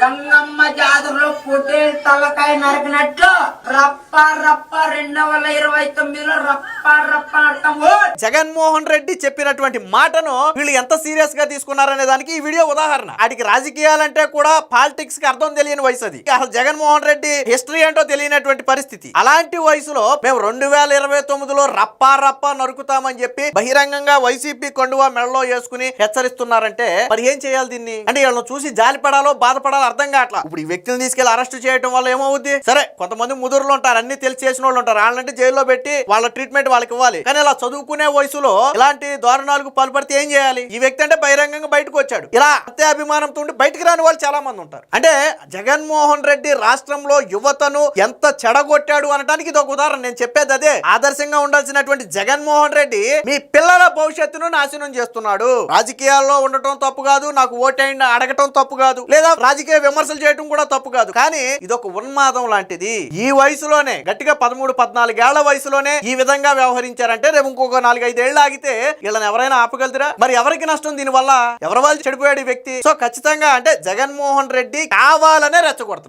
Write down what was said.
గంగమ్మ జాతరలో పొట్టేలు తలకాయ నరికినట్లు రప్ప రప్ప రెండు వేల ఇరవై తొమ్మిదిలో రప్ప రప్ప జగన్మోహన్ రెడ్డి చెప్పినటువంటి మాటను వీళ్ళు ఎంత సీరియస్గా తీసుకున్నారనే దానికి ఈ వీడియో ఉదాహరణ. వాటికి రాజకీయాలంటే కూడా పాలిటిక్స్కి అర్థం తెలియని వయసు అది. అసలు జగన్మోహన్ రెడ్డి హిస్టరీ ఏంటో తెలియనటువంటి పరిస్థితి. అలాంటి వయసులో మేము రెండు వేల ఇరవై తొమ్మిదిలో రప్పా రప్పా నరుకుతామని చెప్పి బహిరంగంగా వైసీపీ కొండువా మెడలో వేసుకుని హెచ్చరిస్తున్నారంటే మరి ఏం చేయాలి దీన్ని? అంటే వీళ్ళని చూసి జాలిపడాలో బాధపడాలో అర్థం కావట్లా. ఇప్పుడు ఈ వ్యక్తిని తీసుకెళ్ళి అరెస్ట్ చేయడం వల్ల ఏమవుద్ది? సరే కొంతమంది ముదురులు ఉంటారు అన్ని తెలిసి చేసిన వాళ్ళు ఉంటారు. వాళ్ళంటే జైల్లో పెట్టి వాళ్ళ ట్రీట్మెంట్ వాళ్ళకి ఇవ్వాలి. కానీ ఇలా చదువుకునే వయసులో ఇలాంటి దారుణాలకు పాల్పడితే ఏం చేయాలి? ఈ వ్యక్తి అంటే బహిరంగంగా బయటకు వచ్చాడు. ఇలా అంతే అభిమానంతో ఉండి బయటకు రాని వాళ్ళు చాలా మంది ఉంటారు. అంటే జగన్మోహన్ రెడ్డి రాష్ట్రంలో యువతను ఎంత చెడగొట్టాడు అనడానికి ఇది ఒక ఉదాహరణ. నేను చెప్పేది అదే. ఆదర్శంగా ఉండాల్సినటువంటి జగన్మోహన్ రెడ్డి మీ పిల్లల భవిష్యత్తును నాశనం చేస్తున్నాడు. రాజకీయాల్లో ఉండటం తప్పు కాదు నాకు ఓటైండి అడగటం తప్పు కాదు లేదా రాజకీయ విమర్శలు చేయటం కూడా తప్పు కాదు. కానీ ఇది ఒక ఉన్మాదం లాంటిది. ఈ ఈ వయసులోనే గట్టిగా పదమూడు పద్నాలుగేళ్ళ వయసులోనే ఈ విధంగా వ్యవహరించారంటే రేపు ఇంకొక నాలుగైదేళ్ళు ఆగితే వీళ్ళని ఎవరైనా ఆపగలుగుతారా? మరి ఎవరికి నష్టం? దీని వల్ల ఎవరి వాళ్ళు చెడిపోయాడు ఈ వ్యక్తి? సో ఖచ్చితంగా అంటే జగన్మోహన్ రెడ్డి కావాలనే రెచ్చగొడుతున్నాడు.